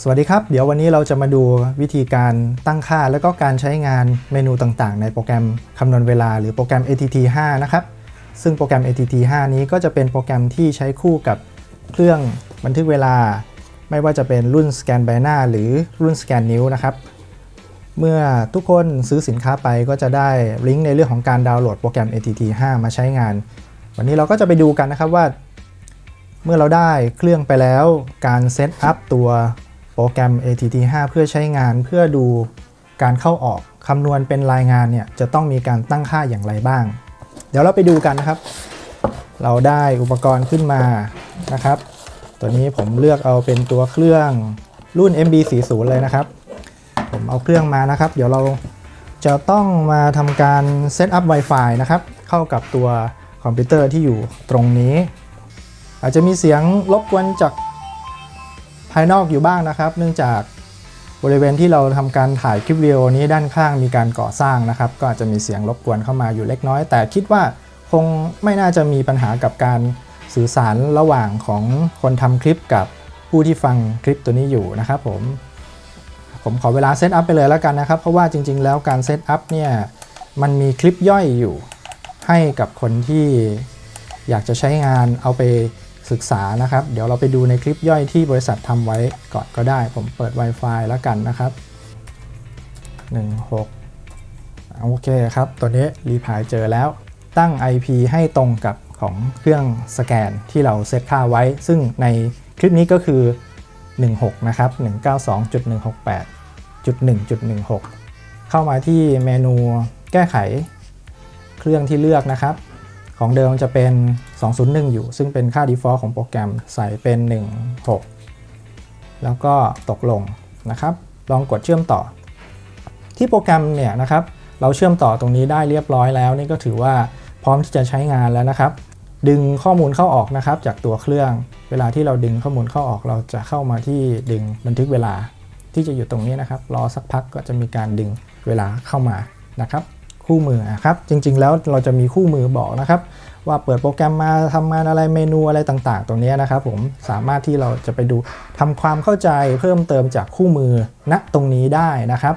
สวัสดีครับ เดี๋ยววันนี้เราจะมาดูวิธีการตั้งค่า และก็การใช้งานเมนูต่างๆ ในโปรแกรมคำนวณเวลา หรือโปรแกรม ATT 5 นะครับ ซึ่งโปรแกรม ATT 5 นี้ก็จะเป็นโปรแกรมที่ใช้คู่กับเครื่องบันทึกเวลา ไม่ว่าจะเป็นรุ่นสแกนใบหน้า หรือรุ่นสแกนนิ้วนะครับ เมื่อทุกคนซื้อสินค้าไปก็จะได้ลิงก์ในเรื่องของการดาวน์โหลดโปรแกรม ATT 5 มาใช้งาน วันนี้เราก็จะไปดูกันนะครับว่า เมื่อเราได้เครื่องไปแล้ว การเซตอัพตัว โปรแกรม ATT 5 เพื่อใช้งานเพื่อดูการเข้าออกคำนวณเป็นรายงานเนี่ยจะต้องมีการตั้งค่าอย่างไรบ้าง เดี๋ยวเราไปดูกันนะครับ เราได้อุปกรณ์ขึ้นมานะครับ ตัวนี้ผมเลือกเอาเป็นตัวเครื่องรุ่น MB40 เลยนะครับ ผมเอาเครื่องมานะครับ เดี๋ยวเราจะต้องมาทำการเซตอัพ Wi-Fi นะครับ เข้ากับตัวคอมพิวเตอร์ที่อยู่ตรงนี้ อาจจะมีเสียงรบกวนจาก ภายนอกอยู่บ้างนะครับ เนื่องจากบริเวณที่เราทำการถ่ายคลิปวิดีโอนี้ด้านข้างมีการก่อสร้างนะครับ ก็อาจจะมีเสียงรบกวนเข้ามาอยู่เล็กน้อย แต่คิดว่าคงไม่น่าจะมีปัญหากับการสื่อสารระหว่างของคนทำคลิปกับผู้ที่ฟังคลิปตัวนี้อยู่นะครับผมผมขอเวลาเซตอัพไปเลยแล้วกันนะครับ เพราะว่าจริง ๆ แล้วการเซตอัพเนี่ยมันมีคลิปย่อยอยู่ให้กับคนที่อยากจะใช้งานเอาไป ศึกษานะครับ เดี๋ยวเราไปดูในคลิปย่อยที่บริษัททำไว้ก่อนก็ได้ ผมเปิด Wi-Fi แล้วกันนะครับ 16 โอเคครับ ตัวนี้รีพายเจอแล้ว ตั้ง IP ให้ตรงกับของเครื่องสแกนที่เราเซตค่าไว้ ซึ่งในคลิปนี้ก็คือ 16 นะครับ 192.168.1.16 เข้ามาที่เมนูแก้ไขเครื่องที่เลือกนะครับ ของเดิมจะเป็น 201 อยู่ ซึ่งเป็นค่า default ของโปรแกรมใส่เป็น 16 แล้วก็ตกลงนะครับ ลองกดเชื่อมต่อ ที่โปรแกรมเนี่ยนะครับ เราเชื่อมต่อตรงนี้ได้เรียบร้อยแล้ว นี่ก็ถือว่าพร้อมที่จะใช้งานแล้วนะครับ ดึงข้อมูลเข้าออกนะครับ จากตัวเครื่อง เวลาที่เราดึงข้อมูลเข้าออก เราจะเข้ามาที่ดึงบันทึกเวลาที่จะอยู่ตรงนี้นะครับ รอสักพักก็จะมีการดึงเวลาเข้ามานะครับ คู่มือครับจริง ๆ แล้วเราจะมีคู่มือบอกนะครับ ว่าเปิดโปรแกรมมาทำงานอะไรเมนูอะไรต่างๆ ตรงนี้นะครับ ผมสามารถที่เราจะไปดูทำความเข้าใจเพิ่มเติมจากคู่มือณตรงนี้ได้นะครับ